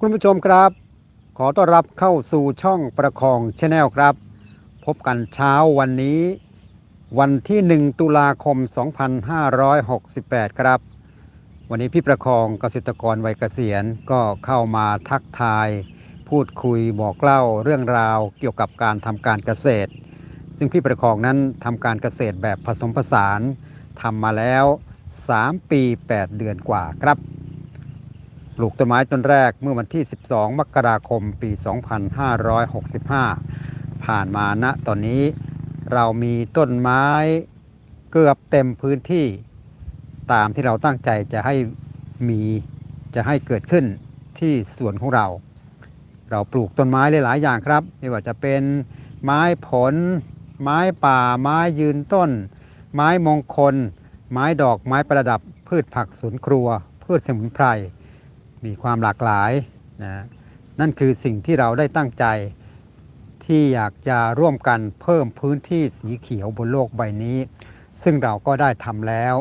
คุณผู้ชมครับ ขอต้อนรับเข้าสู่ช่องประคองชาแนลครับ พบกันเช้าวันนี้ วันที่ 1 ตุลาคม 2568 ครับ วันนี้พี่ประคองเกษตรกรวัยเกษียณก็เข้ามาทักทาย พูดคุยบอกเล่าเรื่องราวเกี่ยวกับการทำการเกษตร ซึ่งพี่ประคองนั้นทำการเกษตรแบบผสมผสานทำมาแล้ว 3 ปี 8 เดือนกว่าครับ ลูกต้นไม้ต้นแรกเมื่อวันที่ 12 มกราคม ปี 2565 ผ่านมาณตอนนี้เรามีต้นไม้เกือบเต็มพื้นที่ ตามที่เราตั้งใจจะให้มีจะให้เกิดขึ้นที่สวนของเรา เราปลูกต้นไม้หลายๆอย่างครับ ไม่ว่าจะเป็นไม้ผล ไม้ป่า ไม้ยืนต้น ไม้มงคล ไม้ดอกไม้ประดับ พืชผักสวนครัว พืชสมุนไพร มีความหลากหลายนะนั่นคือสิ่งที่เราได้ตั้งใจที่อยากจะร่วมกันเพิ่มพื้นที่สีเขียวบนโลกใบนี้ ซึ่งเราก็ได้ทำแล้ว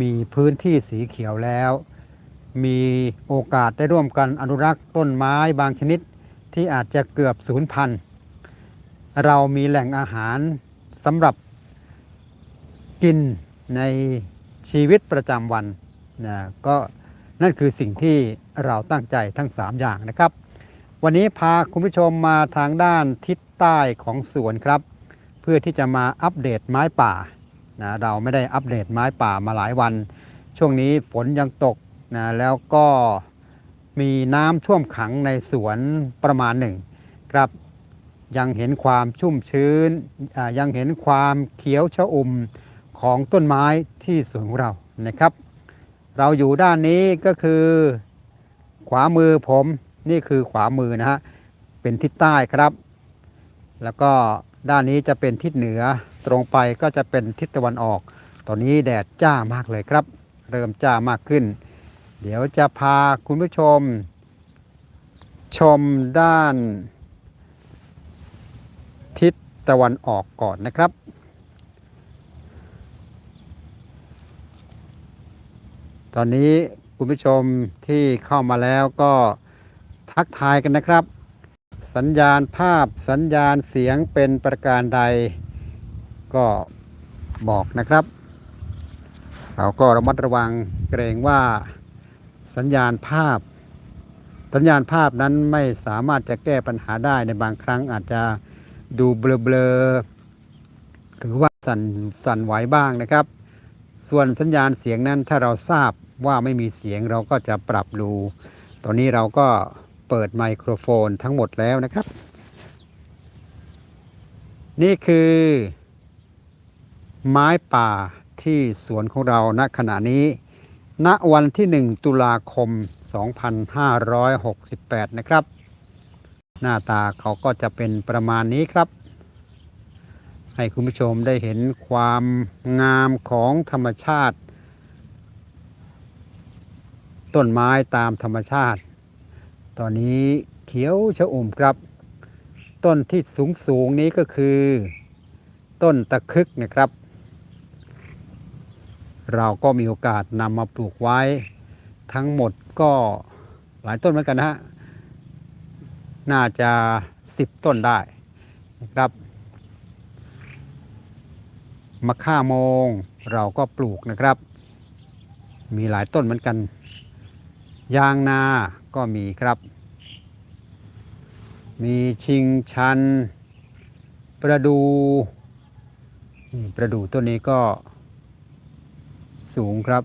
มีพื้นที่สีเขียวแล้ว มีโอกาสได้ร่วมกันอนุรักษ์ต้นไม้บางชนิดที่อาจจะเกือบสูญพันธุ์เรามีแหล่งอาหารสำหรับกินในชีวิตประจำวันนะก็ นั่นคือสิ่งที่เราตั้งใจทั้ง 3 อย่างนะครับ วันนี้พาคุณผู้ชมมาทางด้านทิศใต้ของสวนครับ เพื่อที่จะมาอัปเดตไม้ป่านะเราไม่ได้อัปเดตไม้ป่ามาหลายวัน ช่วงนี้ฝนยังตกนะแล้วก็มีน้ำท่วมขังในสวนประมาณหนึ่งครับยังเห็นความชุ่มชื้นยังเห็นความเขียวชอุ่มของต้นไม้ที่สวนของเรานะครับ เราอยู่ด้านนี้ก็คือ ขวามือผมนี่คือขวามือนะฮะเป็นทิศใต้ครับ แล้วก็ด้านนี้จะเป็นทิศเหนือตรงไปก็จะเป็นทิศตะวันออก ตอนนี้แดดจ้ามากเลยครับ เริ่มจ้ามากขึ้น เดี๋ยวจะพาคุณผู้ชม ชมด้าน ทิศตะวันออกก่อนนะครับ ตอนนี้คุณผู้ชมที่เข้ามาแล้วก็ทักทายกันนะครับ สัญญาณภาพสัญญาณเสียงเป็นประการใด ก็บอกนะครับ เราก็ระมัดระวังเกรงว่าสัญญาณภาพ สัญญาณภาพนั้นไม่สามารถจะแก้ปัญหาได้ในบางครั้งอาจจะดูเบลอๆหรือว่าสั่นสั่นไหวบ้างนะครับ ส่วนสัญญาณเสียงนั้นถ้าเราทราบว่าไม่มีเสียงเราก็จะปรับดู ตอนนี้เราก็เปิดไมโครโฟนทั้งหมดแล้วนะครับ นี่คือ ไม้ป่าที่สวนของเราณขณะนี้ ณวันที่ 1 ตุลาคม 2568 นะครับ หน้าตาเขาก็จะเป็นประมาณนี้ครับ ให้คุณผู้ชมได้เห็นความงามของธรรมชาติ ต้นไม้ตามธรรมชาติ ตอนนี้เขียวชะอุ่มครับ ต้นที่สูงสูงนี้ก็คือ ต้นตะคึกนะครับ เราก็มีโอกาสนำมาปลูกไว้ทั้งหมดก็หลายต้นเหมือนกันนะฮะ น่าจะ 10 ต้นได้นะครับ มะข่าโมง เราก็ปลูกนะครับ มีหลายต้นเหมือนกัน ยางนาก็มีครับ มีชิงชัน ประดูประดูต้นนี้ก็สูงครับ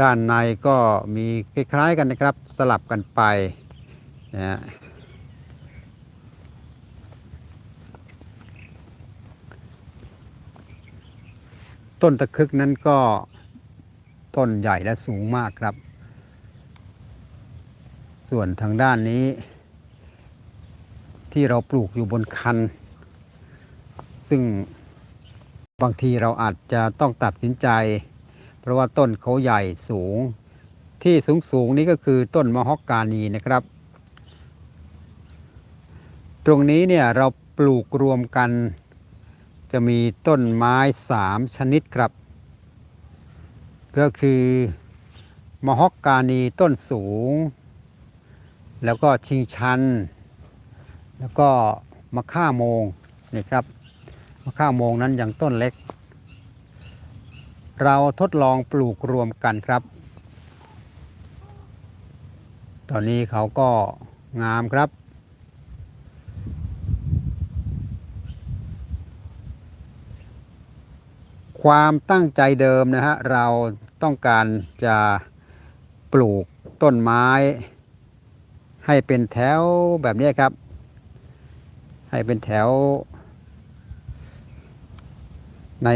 ด้านในก็มีคล้ายๆกันนะครับสลับกันไปนะ ต้นตะคึกนั้นก็ต้นใหญ่และสูงมากครับ ส่วนทางด้านนี้ ที่เราปลูกอยู่บนคัน ซึ่งบางทีเราอาจจะต้องตัดสินใจ เพราะว่าต้นเขาใหญ่สูง ที่สูงสูงนี้ก็คือต้นมะฮอกกานีนะครับ ตรงนี้เนี่ยเราปลูกรวมกัน จะมีต้นไม้สามชนิดครับ ก็คือมะฮอกกานีต้นสูง แล้วก็ชิงชัน แล้วก็มะข่าโมงนี่ครับมะข่าโมงนั้นยังต้นเล็ก เราทดลองปลูกรวมกันครับ ตอนนี้เขาก็งามครับ ความตั้งใจเดิมนะฮะเราต้องการจะปลูกต้นไม้ ให้เป็นแถวแบบนี้ครับ ให้เป็นแถว ใน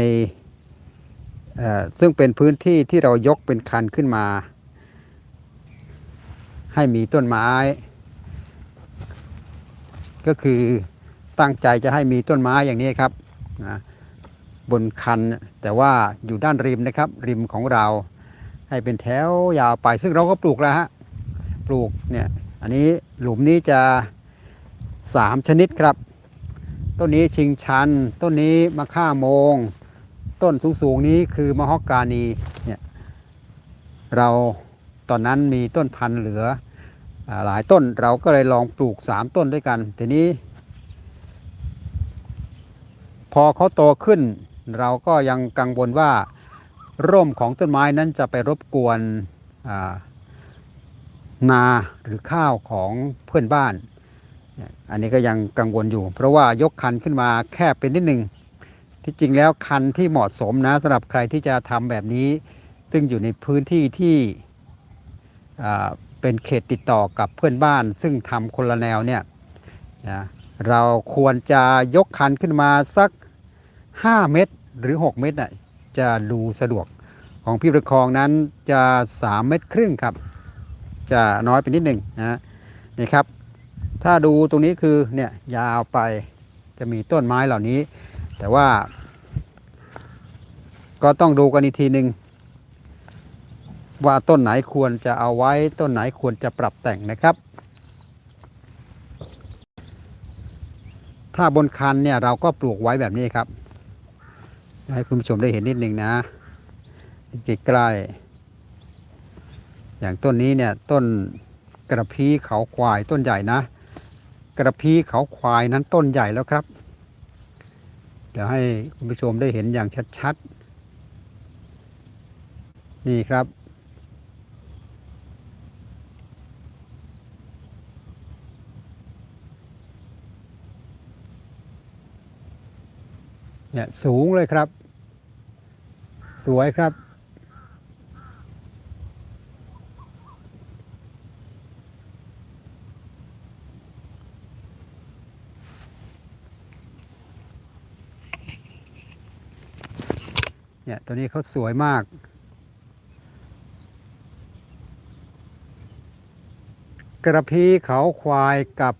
ซึ่งเป็นพื้นที่ที่เรายกเป็นคันขึ้นมา ให้มีต้นไม้ ก็คือตั้งใจจะให้มีต้นไม้อย่างนี้ครับนะ บนคัน แต่ว่าอยู่ด้านริมนะครับ ริมของเรา ให้เป็นแถวยาวไป ซึ่งเราก็ปลูกแล้วฮะปลูกเนี่ยอันนี้หลุมนี้จะสามชนิดครับ ต้นนี้ชิงชัน ต้นนี้มะข่าโมง ต้นสูงๆนี้คือมะฮอกกานีเนี่ยเราตอนนั้นมีต้นพันธุ์เหลืออหลายต้นเราก็เลยลองปลูก 3 ต้นด้วยกัน ทีนี้ พอเขาโตขึ้น เราก็ยังกังวลว่าร่มของต้นไม้นั้นจะไปรบกวนานาหรือข้าวของเพื่อนบ้าน อันนี้ก็ยังกังวลอยู่ เพราะว่ายกคันขึ้นมาแคบเป็นนิดหนึ่งที่จริงแล้วคันที่เหมาะสมนะสำหรับใครที่จะทำแบบนี้ ซึ่งอยู่ในพื้นที่ที่เป็นเขตติดต่อกับเพื่อนบ้าน ซึ่งทำคนละแนวเนี่ยนะเราควรจะยกคันขึ้นมาสัก 5 เมตรหรือ 6 เมตรน่ะจะดูสะดวกของพี่ประคองนั้นจะ 3 เมตรครึ่งครับ จะน้อยไปนิดหนึ่งนะนี่ครับ ถ้าดูตรงนี้คือเนี่ยยาวไปจะมีต้นไม้เหล่านี้ แต่ว่า ก็ต้องดูกันอีกทีหนึ่งว่าต้นไหนควรจะเอาไว้ต้นไหนควรจะปรับแต่งนะครับ ถ้าบนคันเนี่ยเราก็ปลูกไว้แบบนี้ครับ ให้คุณผู้ชมได้เห็นนิดหนึ่งนะใกล้ๆอย่างต้นนี้เนี่ยต้นกระพี้เขาควายต้นใหญ่นะ กระพี้เขาควายนั้นต้นใหญ่แล้วครับเดี๋ยวให้คุณผู้ชมได้เห็นอย่างชัดๆ นี่ครับ เนี่ยสูงเลยครับ สวยครับ เนี่ย ตัวนี้เขาสวยมากกระพี้เขาควายกับ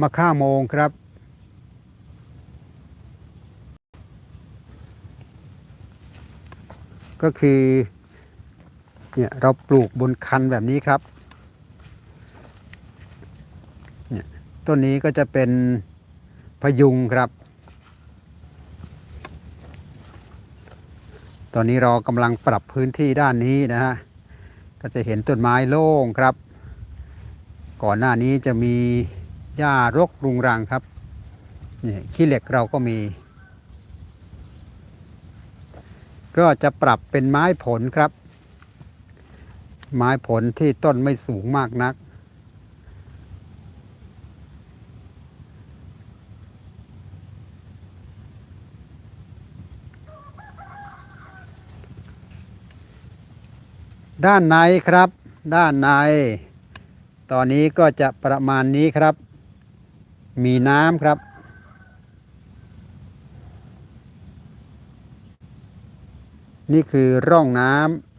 มะข่าโมงครับ ก็คือเนี่ยเราปลูกบนคันแบบนี้ครับเนี่ยต้นนี้ก็จะเป็นพยุงครับ ตอนนี้เรากำลังปรับพื้นที่ด้านนี้นะฮะก็จะเห็นต้นไม้โล่งครับ ก่อนหน้านี้จะมีหญ้ารกรุงรังครับนี่ขี้เหล็กเราก็มี ก็จะปรับเป็นไม้ผลครับ ไม้ผลที่ต้นไม่สูงมากนัก ด้านในครับ ด้านใน ตอนนี้ก็จะประมาณนี้ครับ มีน้ำครับ นี่คือร่องน้ำ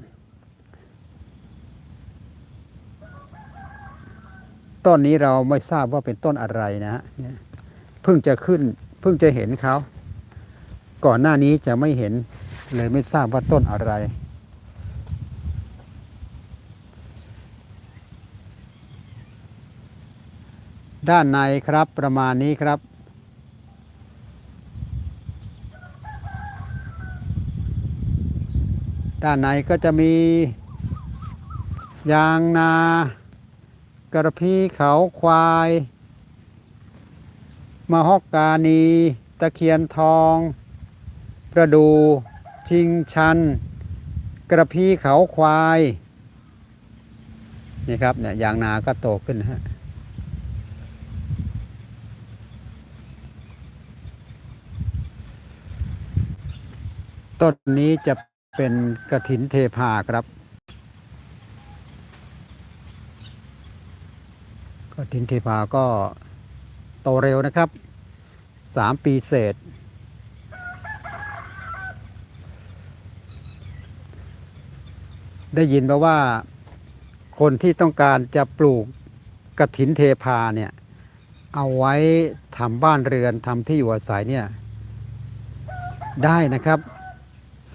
ต้นนี้เราไม่ทราบว่าเป็นต้นอะไรนะฮะเนี่ยเพิ่งจะขึ้นเพิ่งจะเห็นเขาก่อนหน้านี้จะไม่เห็นเลยไม่ทราบว่าต้นอะไร ด้านในครับประมาณนี้ครับ ด้านในก็จะมียางนากระพี้เขาควายมะฮอกกานี ตะเคียนทอง ประดู ชิงชัน กระพี้เขาควาย นี่ครับเนี่ยยางนาก็โตขึ้นฮะต้นนี้จะ เป็นกระถินเทพาครับกระถินเทพาก็โตเร็วนะครับสามปีเศษ ได้ยินมาว่าคนที่ต้องการจะปลูกกระถินเทพาเนี่ย เอาไว้ทำบ้านเรือนทำที่อยู่อาศัยเนี่ย ได้นะครับ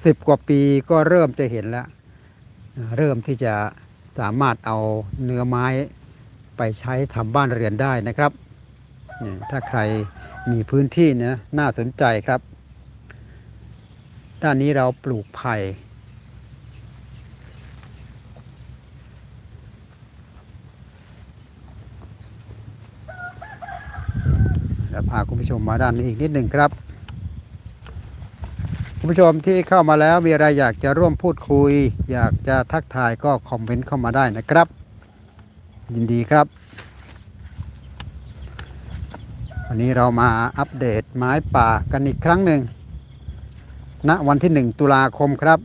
สิบกว่าปีก็เริ่มจะเห็นแล้ว เริ่มที่จะสามารถเอาเนื้อไม้ไปใช้ทำบ้านเรือนได้นะครับนี่ถ้าใครมีพื้นที่เนี่ยน่าสนใจครับ ด้านนี้เราปลูกไผ่แล้วพาคุณผู้ชมมาด้านนี้อีกนิดหนึ่งครับ คุณผู้ชมที่เข้ามาแล้วมีอะไรอยากจะร่วมพูดคุย อยากจะทักทายก็คอมเมนต์เข้ามาได้นะครับ ยินดีครับ วันนี้เรามาอัปเดตไม้ป่ากันอีกครั้งหนึ่งณวันที่ 1 ตุลาคมครับ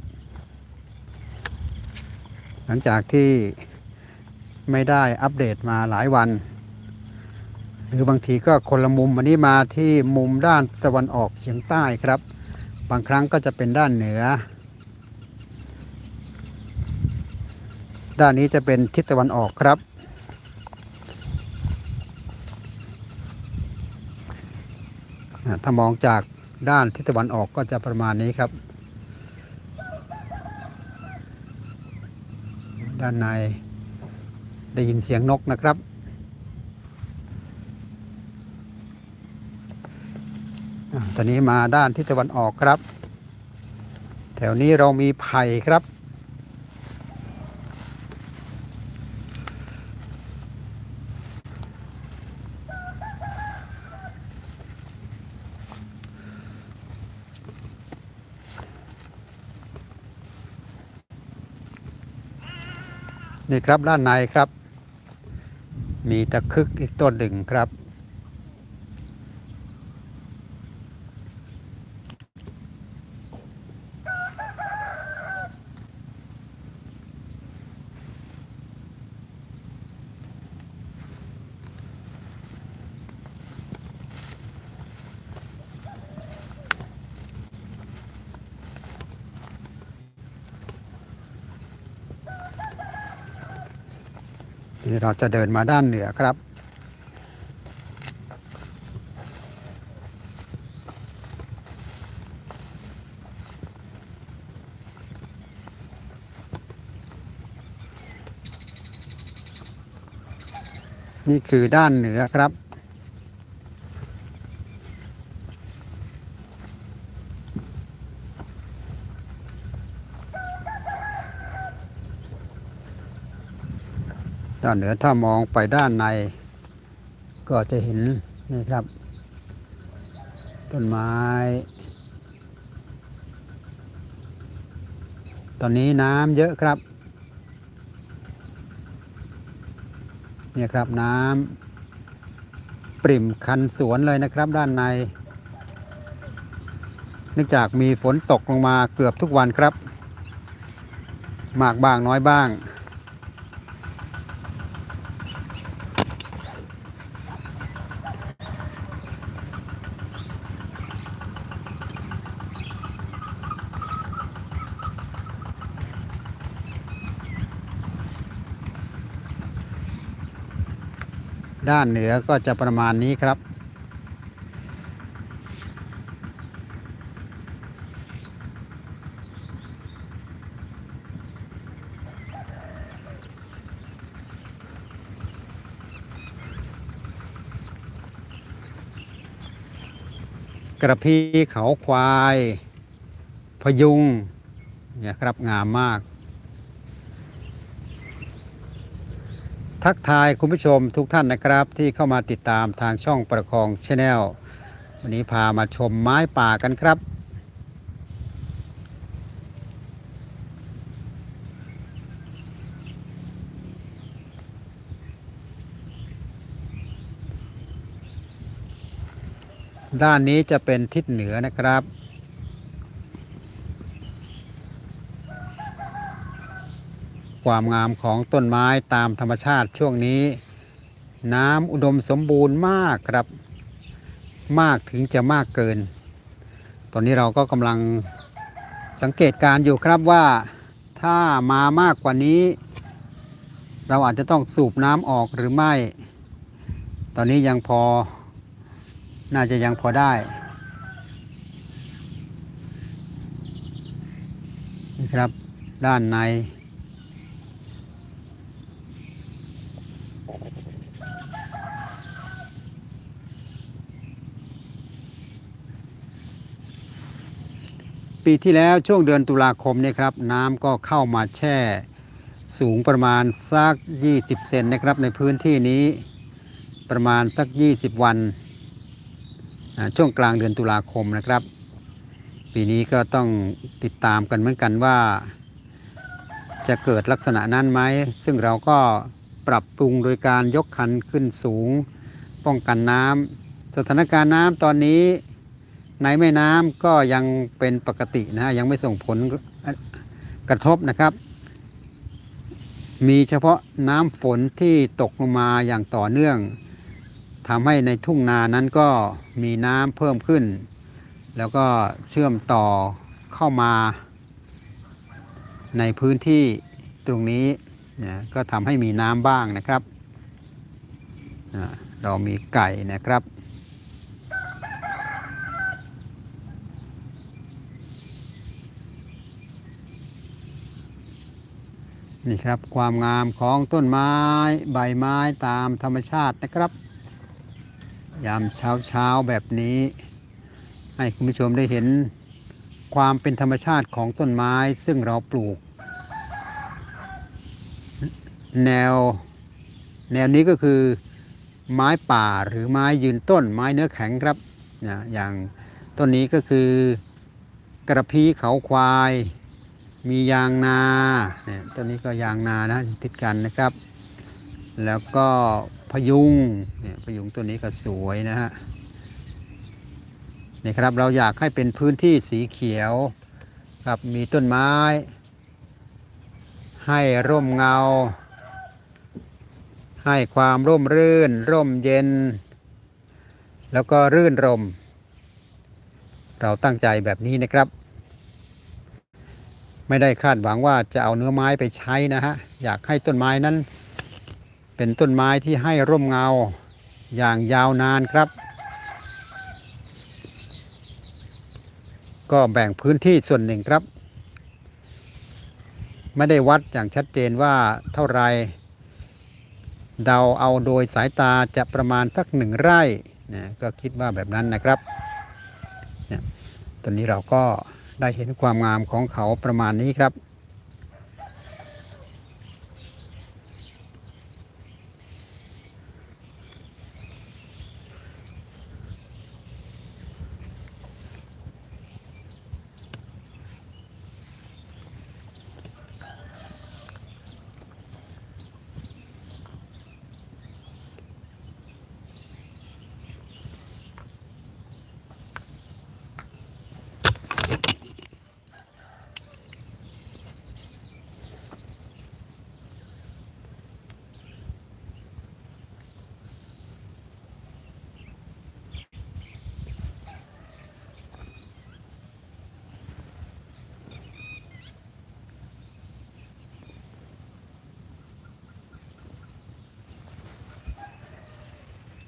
หลังจากที่ไม่ได้อัปเดตมาหลายวัน หรือบางทีก็คนละมุมวันนี้มาที่มุมด้านตะวันออกเฉียงใต้ครับ บางครั้งก็จะเป็นด้านเหนือ ด้านนี้จะเป็นทิศตะวันออกครับ ถ้ามองจากด้านทิศตะวันออกก็จะประมาณนี้ครับ ด้านในได้ยินเสียงนกนะครับ อ่า ตอนนี้มาด้านทิศตะวันออกครับ แถวนี้เรามีไผ่ครับ นี่ครับด้านในครับ มีตะคึกอีกต้นหนึ่งครับ นี่เราจะเดินมาด้านเหนือครับ นี่คือด้านเหนือครับ ด้านเหนือถ้ามองไปด้านใน ก็จะเห็นนี่ครับ ต้นไม้ ตอนนี้น้ำเยอะครับเนี่ยครับน้ำปริ่มคันสวนเลยนะครับด้านใน เนื่องจากมีฝนตกลงมาเกือบทุกวันครับ มากบ้างน้อยบ้าง ด้านเหนือก็จะประมาณนี้ครับ กระพีเขาควาย พยุงเนี่ยครับงามมาก ทักทายคุณผู้ชมทุกท่านนะครับ ที่เข้ามาติดตามทางช่องประคองชาแนลวันนี้พามาชมไม้ป่ากันครับ ด้านนี้จะเป็นทิศเหนือนะครับ ความงามของต้นไม้ตามธรรมชาติช่วงนี้ น้ำอุดมสมบูรณ์มากครับ มากถึงจะมากเกิน ตอนนี้เราก็กำลังสังเกตการอยู่ครับว่าถ้ามามากกว่านี้ เราอาจจะต้องสูบน้ำออกหรือไม่ ตอนนี้ยังพอ น่าจะยังพอได้นี่ครับด้านใน ปีที่แล้วช่วงเดือนตุลาคมเนี่ยครับน้ำก็เข้ามาแช่สูงประมาณสัก 20 เซนนะครับในพื้นที่นี้ประมาณสัก 20 วันช่วงกลางเดือนตุลาคมนะครับ ปีนี้ก็ต้องติดตามกันเหมือนกันว่า จะเกิดลักษณะนั้นไหม ซึ่งเราก็ปรับปรุงโดยการยกคันขึ้นสูง ป้องกันน้ำสถานการณ์น้ำตอนนี้ ในแม่น้ำก็ยังเป็นปกตินะฮะยังไม่ส่งผลกระทบนะครับ มีเฉพาะน้ำฝนที่ตกลงมาอย่างต่อเนื่องทำให้ในทุ่งนานั้นก็มีน้ำเพิ่มขึ้น แล้วก็เชื่อมต่อเข้ามา ในพื้นที่ตรงนี้นะก็ทำให้มีน้ำบ้างนะครับอ่าเรามีไก่นะครับ นี่ครับความงามของต้นไม้ใบไม้ตามธรรมชาตินะครับ ยามเช้าเช้าแบบนี้ ให้คุณผู้ชมได้เห็นความเป็นธรรมชาติของต้นไม้ซึ่งเราปลูก แนว แนวนี้ก็คือไม้ป่าหรือไม้ยืนต้นไม้เนื้อแข็งครับนะอย่างต้นนี้ก็คือกระพี้เขาควาย มียางนาเนี่ยต้นนี้ก็ยางนานะติดกันนะครับ แล้วก็พยุงเนี่ยพยุงตัวนี้ก็สวยนะฮะนี่ครับเราอยากให้เป็นพื้นที่สีเขียวครับมีต้นไม้ ให้ร่มเงา ให้ความร่มรื่น ร่มเย็น แล้วก็รื่นรม เราตั้งใจแบบนี้นะครับ ไม่ได้คาดหวังว่าจะเอาเนื้อไม้ไปใช้นะฮะ อยากให้ต้นไม้นั้น เป็นต้นไม้ที่ให้ร่มเงาอย่างยาวนานครับ ก็แบ่งพื้นที่ส่วนหนึ่งครับ ไม่ได้วัดอย่างชัดเจนว่าเท่าไร เดาเอาโดยสายตาจะประมาณสักหนึ่งไร่นะก็คิดว่าแบบนั้นนะครับ ตอนนี้เราก็ ได้เห็นความงามของเขาประมาณนี้ครับ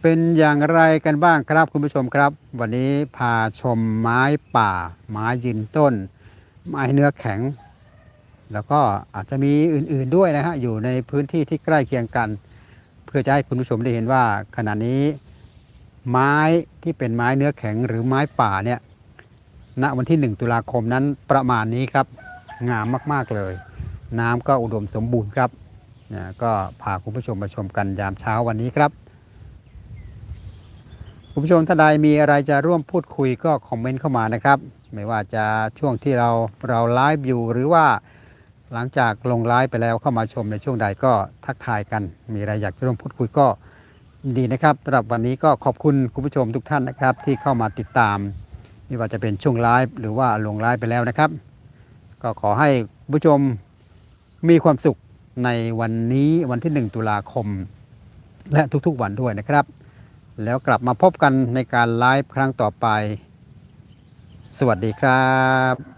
เป็นอย่างไรกันบ้างครับคุณผู้ชมครับ วันนี้พาชมไม้ป่า ไม้ยืนต้น ไม้เนื้อแข็ง แล้วก็อาจจะมีอื่นๆด้วยนะฮะอยู่ในพื้นที่ที่ใกล้เคียงกัน เพื่อจะให้คุณผู้ชมได้เห็นว่าขณะนี้ ไม้ที่เป็นไม้เนื้อแข็งหรือไม้ป่าเนี่ยณวันที่ 1 ตุลาคมนั้นประมาณนี้ครับงามมากๆเลย น้ำก็อุดมสมบูรณ์ครับนะก็พาคุณผู้ชมมาชมกันยามเช้าวันนี้ครับ คุณผู้ชมท่านใดมีอะไรจะร่วมพูดคุยก็คอมเมนต์เข้ามานะครับ ไม่ว่าจะช่วงที่เราเราไลฟ์อยู่หรือว่าหลังจากลงไลฟ์ไปแล้วเข้ามาชมในช่วงใดก็ทักทายกัน มีอะไรอยากจะร่วมพูดคุยก็ยินดีนะครับสำหรับวันนี้ก็ขอบคุณคุณผู้ชมทุกท่านนะครับ ที่เข้ามาติดตาม ไม่ว่าจะเป็นช่วงไลฟ์หรือว่าลงไลฟ์ไปแล้วนะครับ ก็ขอให้คุณผู้ชมมีความสุขในวันนี้วันที่ 1 ตุลาคม และทุกๆวันด้วยนะครับ แล้วกลับมาพบกันในการไลฟ์ครั้งต่อไป สวัสดีครับ